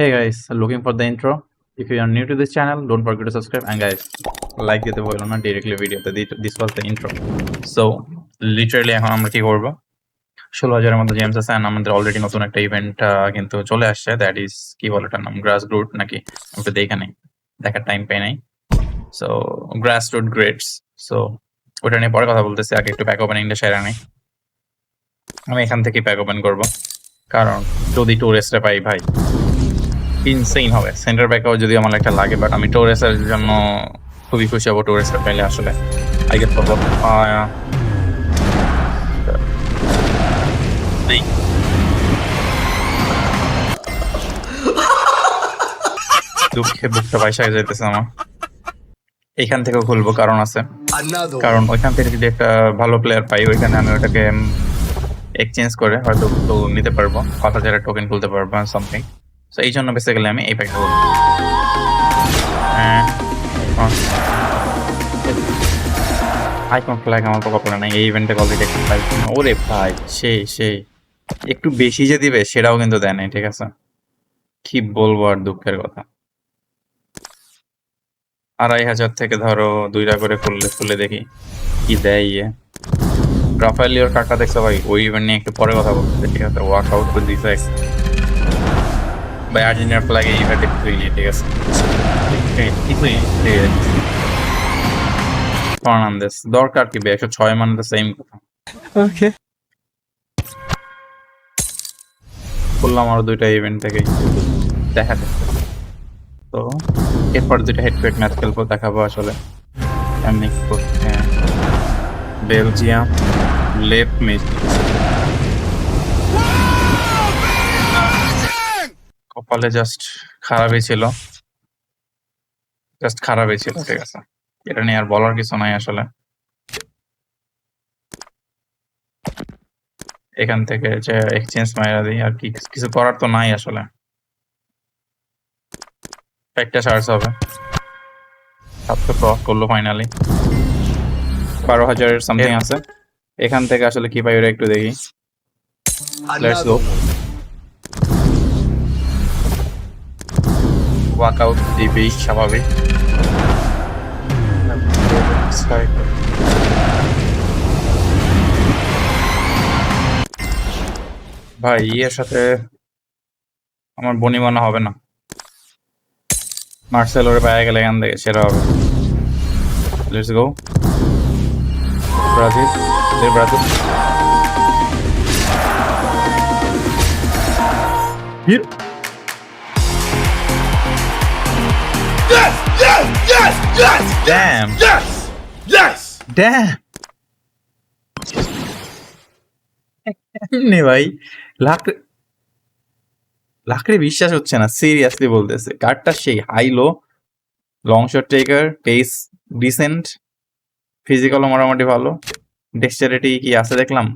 Hey guys, looking for the intro? If you are new to this channel, don't forget to subscribe and guys, like দিতে বলল না directly ভিডিওতে this was the intro so literally এখন আমরা কি করব? ষোলো হাজারের মতো জেমস আছে আমাদের অলরেডি নতুন একটা ইভেন্ট কিন্তু চলে আসছে। দ্যাট ইজ কি বলে এটার নাম? গ্রাস রুট নাকি ওটা দেখে নেই। দেখার টাইম পাই নাই। So grass root grades so ওটা নিয়ে পরে কথা বলতেছি। আগে একটু প্যাক ওপেনিংটা সেরা নেই। আমি এখান থেকে প্যাক ওপেন করব। কারণ যদি টুরিস্টে পাই ভাই। ইনসেইন হবে। সেন্টার ব্যাকআপ যদি আমার একটা লাগে বাট আমি টোরেসের জন্য খুবই খুশি হব টোরেসের পেলে আসলে। আই গেট পাবো দুঃখে বুকটা পয়সা যাইতেছে আমার। এইখান থেকেও খুলবো কারণ আছে। কারণ ওইখান থেকে যদি একটা ভালো প্লেয়ার পাই ওইখানে আমি ওটাকে এক্সচেঞ্জ করে হয়তো নিতে পারব। পাঁচ হাজারের টোকেন খুলতে পারব সামথিং সো এই জন্য বেসিক্যালি আমি এই প্যাকটা বলব। আইকন ফ্ল্যাগ আমার কপালে নাই, এই ইভেন্টে অলরেডি একটা ফ্ল্যাগ ওরে ভাই সেই সেই একটু বেশি যে দিবে, সেটাও কিন্তু দেয় নাই, ঠিক আছে? কি বলব আর দুঃখের কথা। আড়াই হাজার থেকে ধরো দুইটা করে খুললে, খুলে দেখি কি দেয় ইয়ে। রাফায়েলিওর কার্ডটা দেখছ ভাই? ওই ইভেন্ট নিয়ে একটু পরে কথা বলতে ঠিক আছে? ওয়ার্ক আউট করে দিছে। ভাই আর্জেন্টিনার ফ্ল্যাগ এই ইভেন্ট একটু ঠিক আছে কিছুই ফার্নান্দেস দরকার কি বে একশো ছয় মানে তো সেম কথা। Okay. করলাম আরও দুইটা ইভেন্ট থেকে। দেখা তো এরপর দুইটা হেড টু হেড ম্যাচ খেলব দেখাবো আসলে। এমনি বেলজিয়াম লেফট মিস কপালে জাস্ট খারাপই ছিল। জাস্ট খারাপই ছিল ঠিক আছে। এটা নিয়ে আর বলার কিছু নাই আসলে। এখান থেকে যে এক্সচেঞ্জ মাইরা দিই আর কি কিছু করার তো নাই আসলে। একটা চার্জ হবে। সাতশো ক্রস করল ফাইনালি বারো হাজারের সামথিং আছে। এখান থেকে আসলে কি পাই ওরা একটু দেখি। লেটস গো ওয়ার্কআউট দিবেই স্বাভাবিক। ভাই, ইয়ের সাথে আমার বনি মনে হবে না। মার্সেলোরে পায়ে গেলে এখান থেকে সেরা হবে। Let's go Brazil Brazil. Here Yes! Yes! Yes! Yes! Damn Yes! Yes! Damn এমনি ভাই লাখ লাখরে বিশ্বাস হচ্ছে না সিরিয়াসলি বলতেছে কার্ডটা সেই high low long shot taker pace decent ফিজিক্যালও মোটামুটি ভালো ডেক্সটারিটি কি আছে দেখলাম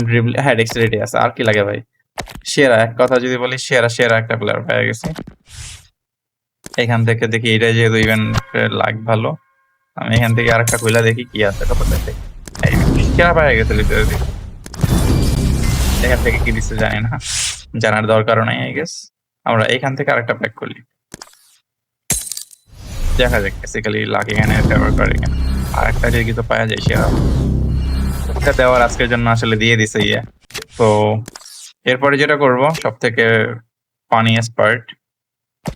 ড্রিবল হ্যাঁ ডেক্সটারিটি আছে আর কি লাগে ভাই সেরা এক কথা যদি বলি সেরা সেরা একটা প্লেয়ার পেয়ে গেছে এখান থেকে দেখি এটা যেহেতু ইভেন্ট লাগ ভালো। আমি এখান থেকে আরেকটা কইলা দেখি কি আছে কত দেখি। সেরা পেয়ে গেছে লিটারালি এখান থেকে কি দিচ্ছে জানি না। জানার দরকারও নাই আই গেস আমরা এখান থেকে আরেকটা প্যাক করি দেখা যাক বেসিক্যালি লাখ এখানে ফেভার করে এখানে আর একটা যদি কিছু পাওয়া যায় সেরা এটা দেওয়ার আজকের জন্য আসলে দিয়ে দিছে ইয়ে। তো, এরপরে যেটা করব সব থেকে ফানিয়েস্ট পার্ট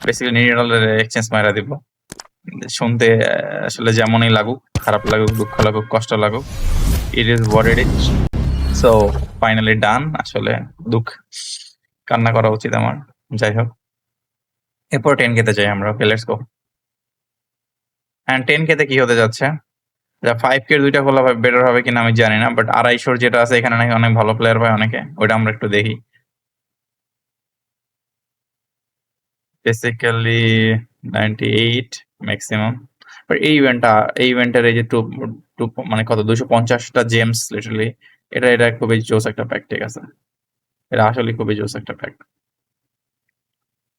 বেসিক্যালি নিউরালের এক্সচেঞ্জ মারা দিব। শুনতে আসলে যেমনই লাগুক, খারাপ লাগুক, দুঃখ লাগুক, কষ্ট লাগুক it is what it is so finally done আসলে দুঃখ। কান্না করা উচিত আমার। যাই হোক। এরপর টেন খেতে যাই আমরা okay let's go and ten খেতে কি হতে যাচ্ছে? যা ফাইভ কে দুইটা খোলা বেটার হবে কিনা আমি জানি না বাট আড়াইশোর যেটা আছে, এখানে নাকি অনেক ভালো প্লেয়ার পায় অনেকে, ওইটা আমরা একটু দেখি। Basically ninety eight maximum but এই ইভেন্টটা এই ইভেন্টের এই যে টু টু মানে কত, দুশো পঞ্চাশটা জেমস লিটারালি এটা এটা খুবই জোস একটা প্যাক ঠিক আছে? এটা আসলে খুবই জোস একটা pack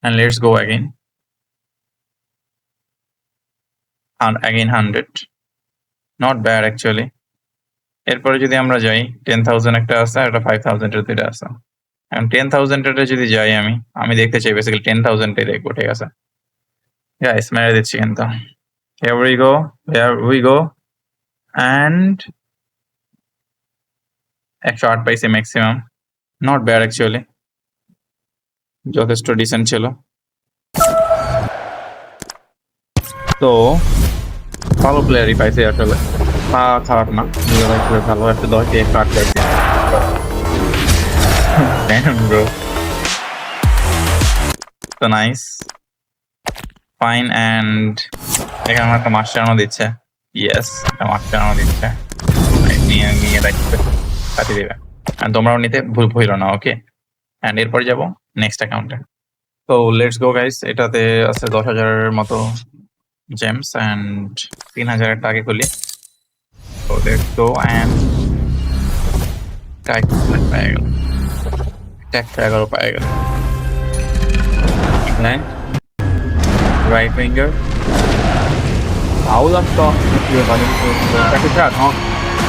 let's go again. And again 100 not bad actually. এরপরে যদি আমরা যাই টেন থাউজেন্ড একটা আছে আর একটা ফাইভ থাউজেন্ডের দুইটা আছে। টেন থাউজেন্ডে যদি যাই আমি আমি দেখতে চাই বেসিক্যালি টেন থাউজেন্ডে দেখব ঠিক আছে গাইস মেরে দিচ্ছি কিন্তু। একশো আট পাইছি ম্যাক্সিমাম নট ব্যাড অ্যাকচুয়ালি যথেষ্ট ডিসেন্ট ছিল। তো, ভালো প্লেয়ারই পাইছে আসলে। তা খারাপ না। ভালো, একটা দশ দিয়ে একটু আট পাইছি। Damn, bro. So nice. Fine and এখানে আমার একটা মাস্টারও দিচ্ছে। ইয়েস একটা মাস্টারও দিচ্ছে। নিয়ে নিয়ে রাখবে কাটিয়ে দেবে। আর তোমরাও নিতে ভুল ভুলো না ওকে অ্যান্ড এরপরে যাব নেক্সট অ্যাকাউন্টে তো লেটস গো গাইস এটাতে আছে দশ হাজারের মতো জেমস অ্যান্ড তিন হাজারের টাকা খুলি। তো লেটস গো অ্যান্ড টাইপ পেয়ে গেল of stock. You're running to check it out. No,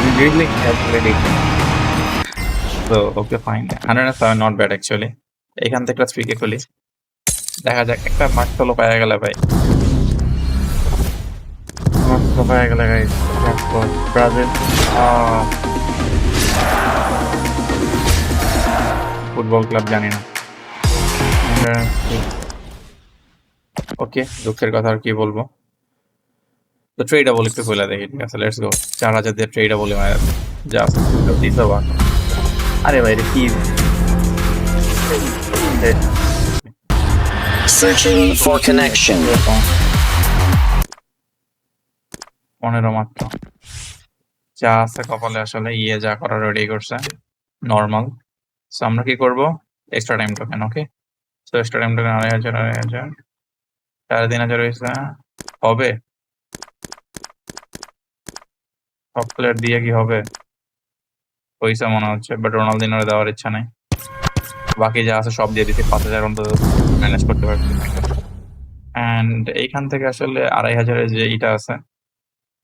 you really. So, okay, fine. 107 not bad actually. এখান থেকে স্পিকে খুলি দেখা যাক একটা মার্ক তোলো পাওয়া গেলে ভাই মার্ক তো পাওয়া গেলে গাই ব্রাজিল ফুটবল ক্লাব জানি না। ওকে দুঃখের কথা আর কি বলব? তো ট্রেডাবল একটু খুলে দেখি ঠিক আছে লেটস গো চার হাজার দিয়ে ট্রেডাবল মারা জাস্ট দিতে পার আরে ভাই রে কি? Searching for connection. পনেরো মাত্র। যা আছে কপালে আসলে ইয়ে যা করার রেডি করছে নর্মাল সো আমরা কি করব? Extra time token okay so extra time token আড়াই হাজার আড়াই হাজার। সাড়ে তিন হাজার হয়েছে হবে? সব প্লেয়ার দিয়ে কি হবে? পয়সা মনে হচ্ছে বাট রোনালদিনোরে দেওয়ার ইচ্ছা নাই। বাকি যা আছে সব দিয়ে দিতে পাঁচ হাজার অন্তত ম্যানেজ করতে পারছি। অ্যান্ড এইখান থেকে আসলে আড়াই হাজারের যে ইটা আছে,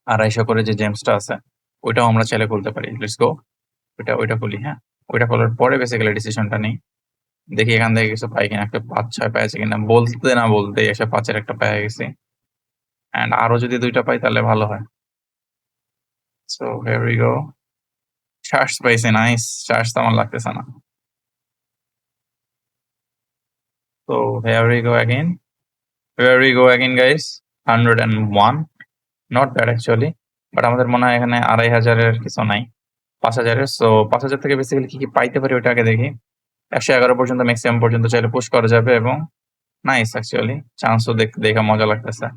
আড়াইশো করে যে জেমসটা আছে, ওইটাও আমরা চাইলে খুলতে পারি। লেটস গো ওইটা ওইটা খুলি হ্যাঁ? ওইটা খোলার পরে বেসিক্যালি ডিসিশনটা নেই। দেখি এখান থেকে কিছু পাই কিনা, একটা পাঁচ, ছয় পেয়েছে কিনা। বলতে না বলতে এসে পাঁচের একটা পেয়ে গেছি। অ্যান্ড আরও যদি দুইটা পাই তাহলে ভালো হয়। So here we go charge পাইছি নাইস চার্জ তো আমার লাগতেছে না। তো here we go again here we go again guys hundred and one not bad actually but আমাদের মনে হয় এখানে আড়াই হাজারের কিছু নাই। পাঁচ হাজারের। সো পাঁচ হাজার থেকে বেসিক্যালি কি কি পাইতে পারি ওটা আগে দেখি। একশো এগারো পর্যন্ত ম্যাক্সিমাম পর্যন্ত চাইলে পুশ করা যাবে এবং নাইস অ্যাকচুয়ালি চান্সও দেখে মজা লাগতেছে।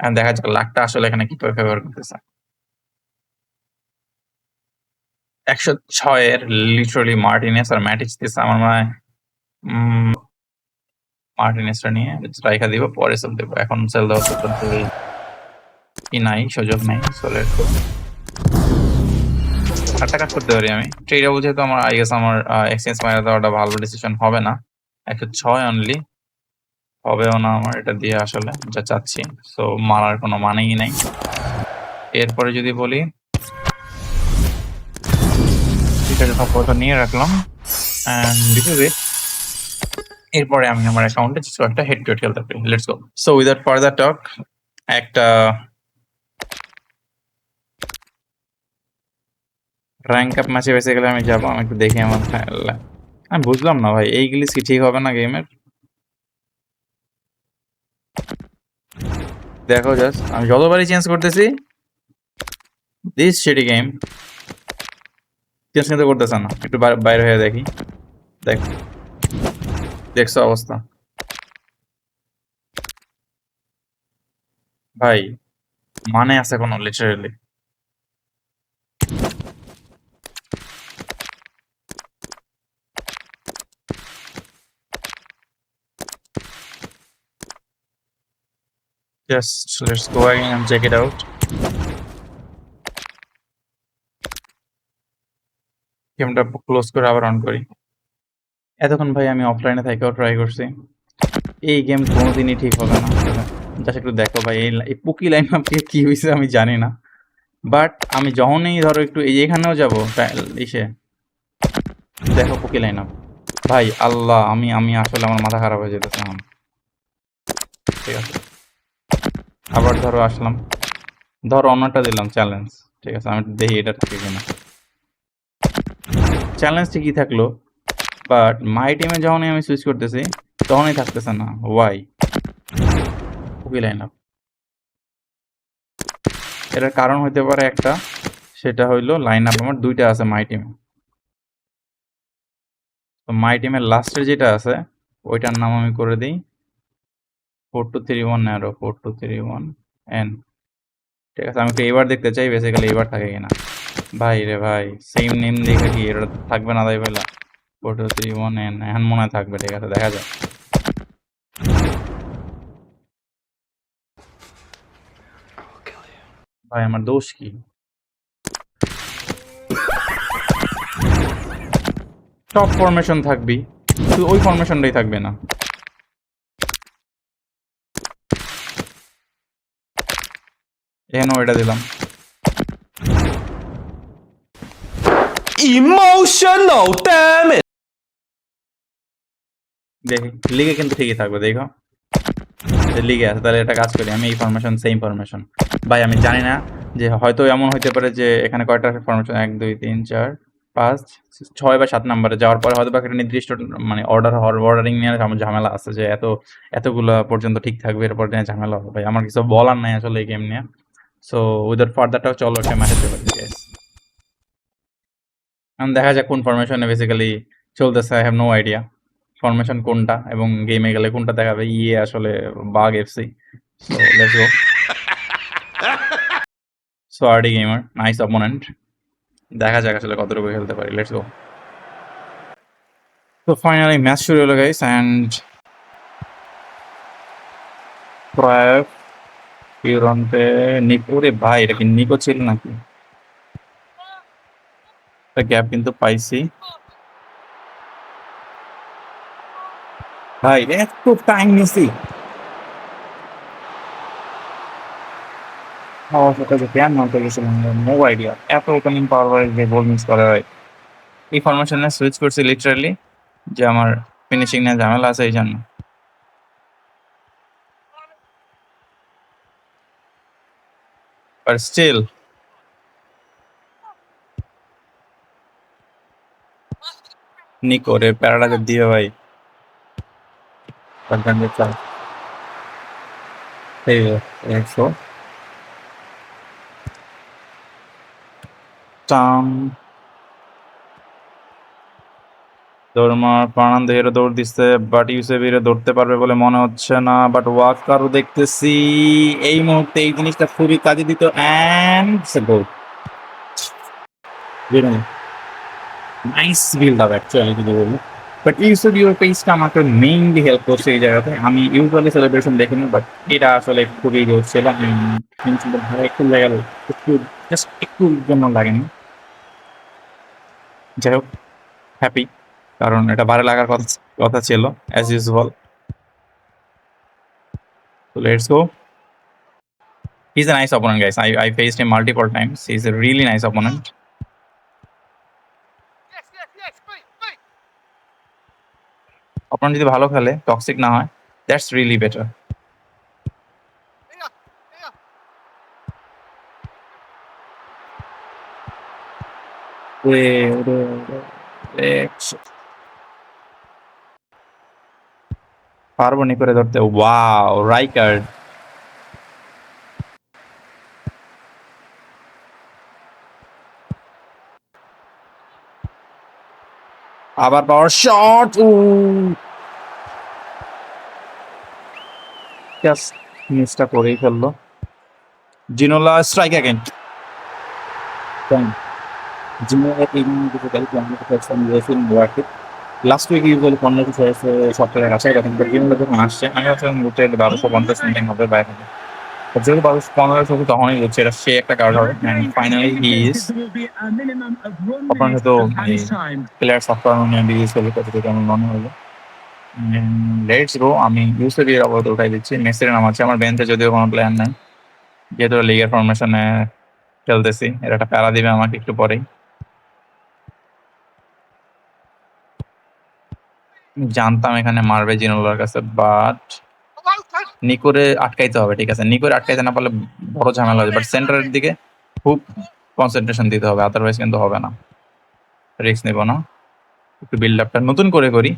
And দেখা যাক লাখটা আসলে এখানে কীভাবে ফেভার করতেছে। একশো ছয়ের লিটারালি মার্টিনেস আর ম্যাটিচ দিচ্ছে আমার মনে হয় মার্টিনেসটা নিয়ে। রাইখা দিব, পরে সেল দেবো। এখন সেল দেওয়া কি নাই, সুযোগ নেই চলে একটা কাজ করতে পারি আমি। ট্রেডাবল যেহেতু আমার আই গেস আমার এক্সচেঞ্জ মারা দেওয়াটা ভালো ডিসিশন হবে না। একশো ছয় অনলি হবেও না আমার এটা দিয়ে আসলে, যা চাচ্ছি। সো মারার কোনো মানেই নাই। এরপরে যদি বলি, ঠিক নিয়ে রাখলাম। অ্যান্ড দিস এরপরে আমি আমার অ্যাকাউন্টে কিছু একটা হেড টু হেড খেলতে পারি। Let's go so without further talk একটা র্যাঙ্ক আপ ম্যাচে বেসে গেলে আমি যাব, আমি একটু দেখি আমার খেলা আমি বুঝলাম না ভাই, এই গিলিস কি ঠিক হবে না গেমের দেখো জাস্ট আমি যতবারই চেঞ্জ করতেছি দিস সেটি গেম চেঞ্জ কিন্তু করতেছে না। একটু বাইরে হয়ে দেখি। দেখ, দেখছ অবস্থা। ভাই মানে আছে কোনো literally Just let's go again and check it out. গেমটা ক্লোজ করে আবার অন করি। এতক্ষণ ভাই আমি অফলাইনে থেকেও ট্রাই করছি। এই গেম কোনোদিনই ঠিক হবে না। জাস্ট একটু দেখো ভাই, এই পুকি লাইন আপকে কি হয়েছে আমি জানি না। বাট আমি যখনই ধরো একটু, এই এখানেও যাব ইসে। দেখো পুকি লাইন আপ ভাই, আল্লাহ, আমি আমি আসলে আমার মাথা খারাপ হয়ে যেতেছে এখন। ঠিক আছে। আবার ধরো আসলাম। ধরো অন্যটা দিলাম চ্যালেঞ্জ ঠিক আছে, আমি দেখি এটা থাকে কিনা। চ্যালেঞ্জ ঠিকই থাকল? বাট মাই টিমে যখনই আমি সুইচ করতেছি, তখনই থাকতেছে না। ওয়াই খুবই লাইন আপ এটার কারণ হতে পারে একটা, সেটা হইল লাইন আপ আমার দুইটা আছে মাই টিমে তো মাই টিমের লাস্টের যেটা আছে, ওইটার নাম আমি করে দিই। Four two three one narrow four two three one N. ঠিক আছে, আমি একটু এবার দেখতে চাই বেসিক্যালি এবার থাকে কিনা। ভাই রে ভাই সেম নেম দেখে কি, এটা থাকবে না তাই বেলা four two three one N, এখন মনে থাকবে, ঠিক আছে, দেখা যাক। ভাই, আমার দোষ কি? টপ ফরমেশন থাকবি তুই ওই ফরমেশনটাই থাকবে না। এখানেও এটা দিলাম। Emotional, damn দেখি লিগে কিন্তু ঠিকই থাকবে দেখো। লিগে আছে তাহলে এটা কাজ করি আমি ভাই আমি জানি না যে হয়তো এমন হইতে পারে যে এখানে কয়টা ফরমেশন এক দুই তিন চার পাঁচ ছয় বা সাত নাম্বারে যাওয়ার পরে হয়তো বা একটা নির্দিষ্ট মানে অর্ডার অর্ডারিং নিয়ে আমার ঝামেলা আছে যে এত এতগুলো পর্যন্ত ঠিক থাকবে এরপর নিয়ে ঝামেলা হবে। ভাই আমার কিছু বলার নাই আসলে এই গেম নিয়ে। সো উইদাউট ফার্দারটাও চলো একটা ম্যাচে চলে guys এখন দেখা যাক কোন ফরমেশনে বেসিক্যালি চলতেছে I have no idea formation কোনটা এবং গেমে গেলে কোনটা দেখাবে? ইয়ে আসলে bug FC so let's go so RD gamer nice opponent দেখা যাক আসলে কতটুকু খেলতে পারি লেটস গো তো ফাইনালি ম্যাচ শুরু হলো গাইস অ্যান্ড প্রায় ভাই, এটা কি নিকো ছিল নাকি? একটা গ্যাপ কিন্তু পাইছি। ভাই, এত টাইম নিছি। এত হয় সুইচ করছি লিটারালি যে আমার ফিনিশিং নিয়ে ঝামেলা আছে এই জন্য বাট স্টিল নিকো রে প্যারাটাকে দিয়ে ভাই Pagkanda sa দৌড় মার প্রাণান্ত হেরে দৌড় দিচ্ছে বাট ইউসেফ হেরে দৌড়তে পারবে বলে মনে হচ্ছে না বাট ওয়াকারও দেখতেছি। এই মুহূর্তে এই জিনিসটা খুবই কাজে দিত and goal nice build up actually যদি বলি। বাট ইউসুফ ইউর পেজটা আমাকে মেইনলি হেল্প করছে এই জায়গাতে। আমি ইউজুয়ালি সেলিব্রেশন দেখিনি বাট এটা আসলে খুবই ছিল। ভালো একটু লেগে একটু জাস্ট একটু জন্য লাগেনি। যাই হোক হ্যাপি কারণ এটা ভালো লাগার কথা ছিল as usual So. He's a nice opponent, guys. I, I faced him multiple times. He's a really nice opponent. opponent যদি ভালো খেলে টক্সিক না হয় দ্যাটস রিয়েলি বেটার পারব নি করে ধরতে। ওয়াও রাইকার্ড আবার পাওয়ার শট মিসটা করেই ফেলল। জিনোলা strike again জিনোলা last week usually পনেরো কিছু সপ্তাহের কাছে এরকম করে জিনোলা যখন আসছে আমি ভাবছিলাম ঘুরতে বারোশো পঞ্চাশ মিনিট হবে বাইরে থেকে যেহেতু বারোশো পনেরোশো তখনই হচ্ছে এটা সে একটা কার্ড হবে ফাইনালি হি ইজ আপনার হয়তো প্লেয়ার সফটওয়্যার নিয়ে বিএস করলে কতটুকু আমার মনে হলো লেটস গো আমি ইউসে দিয়ে আপাতত উঠাই দিচ্ছি মেসির নাম আছে আমার বেঞ্চে যদিও কোনো প্লেয়ার নেই যেহেতু লিগের ফরমেশনে খেলতেছি এটা একটা প্যারা দিবে আমাকে একটু পরেই জানতাম এখানে মারবে জিনোলার কাছে বাট নিকোরে আটকাইতে হবে, ঠিক আছে? নিকোরে আটকাইতে না পারলে বড় ঝামেলা হবে বাট সেন্টারের দিকে খুব কনসেন্ট্রেশন দিতে হবে আদারওয়াইজ কিন্তু হবে না। রিস্ক নেব না। একটু বিল্ড আপটা নতুন করে করি।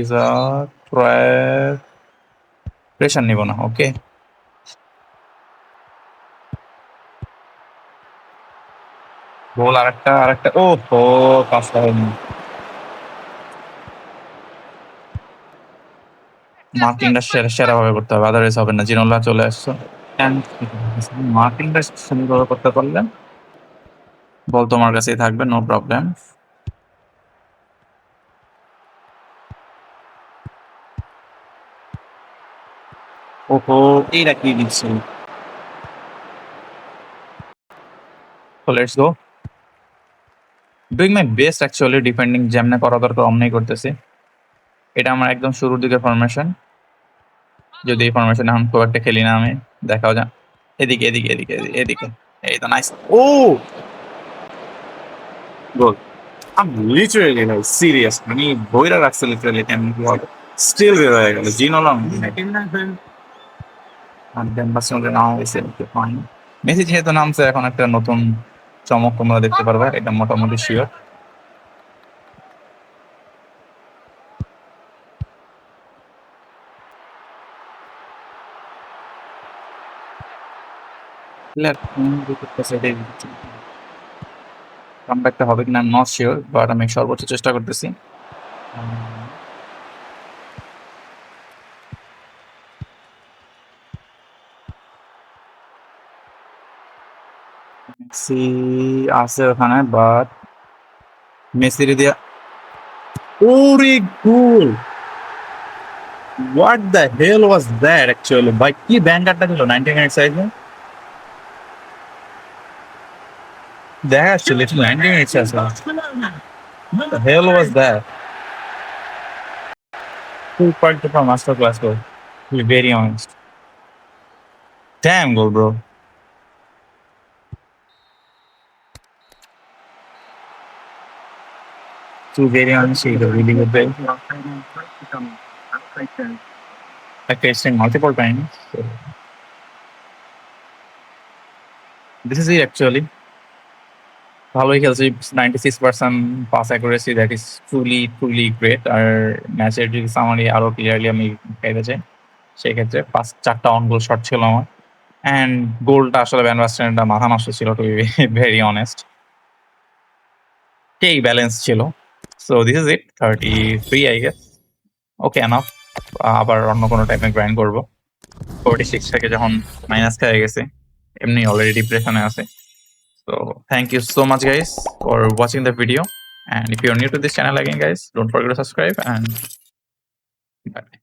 ইজ আ প্রেশার নিব না ওকে গোল আরেকটা আরেকটা। ও হো পাঁচটা হয়নি। মার্কিংটা সেরা সেরা ভাবে করতে হবে আদারওয়াইজ হবে না। জিনোলা চলে আসছো। মার্কিংটা সুন্দর করতে পারলেন বল তোমার কাছেই থাকবে নো প্রবলেম ওহো এইটা কি দিচ্ছে? So, let's. Doing my best actually defending যেমনে করা দরকার অমনি করতেছি। এটা আমার একদম শুরুর দিকে ফরমেশন যদি এই ফরমেশন এখন খুব একটা খেলি না আমি দেখাও যা। এদিকে এদিকে এদিকে এদিকে, এই তো নাইস ও! গোল আমি লিটারালি নাই সিরিয়াস আমি বইরা রাখছি লিটারালি হবে স্টিল বের হয়ে গেল। জিনোলাম আর ডেম্বাসিওকে নাম হয়েছে মেসি যেহেতু নামছে এখন একটা নতুন চমক তোমরা দেখতে পারবে এটা মোটামুটি শিওর কামব্যাকটা হবে কিনা নট শিওর বাট আমি সর্বোচ্চ চেষ্টা করতেছি। মেসি আছে ওখানে বাট মেসির দিয়া ওরে goal what the hell was that actually ভাই কি ব্যাঙ্গারটা ছিল 90 মিনিট সাইজে দেখা যাচ্ছে লিটল 90 মিনিট আছে Barcelona. the hell was that Full part to from master class goal to be very honest damn goal bro To be very honest really good player like tasting multiple times, so. this is it, actually. ভালোই খেলছে ninety six percent pass accuracy that is truly truly great আর ম্যাচের যদি summary আরও clearly আমি খাইতে চাই সেই ক্ষেত্রে পাঁচ চারটা অন গোল শট ছিল আমার. অ্যান্ড গোলটা আসলে ব্যান মাথা নষ্ট ছিল টু বি ভেরি অনেস্ট সেই ব্যালেন্স ছিল। So this is it thirty three I guess okay enough আবার অন্য কোনো টাইমে গ্রাইন্ড করব ফোরটি সিক্স থেকে যখন মাইনাস খেয়ে গেছে এমনি অলরেডি ডিপ্রেশনে আছে thank you so much guys for watching the video. And if you're new to this channel again guys, don't forget to subscribe and bye.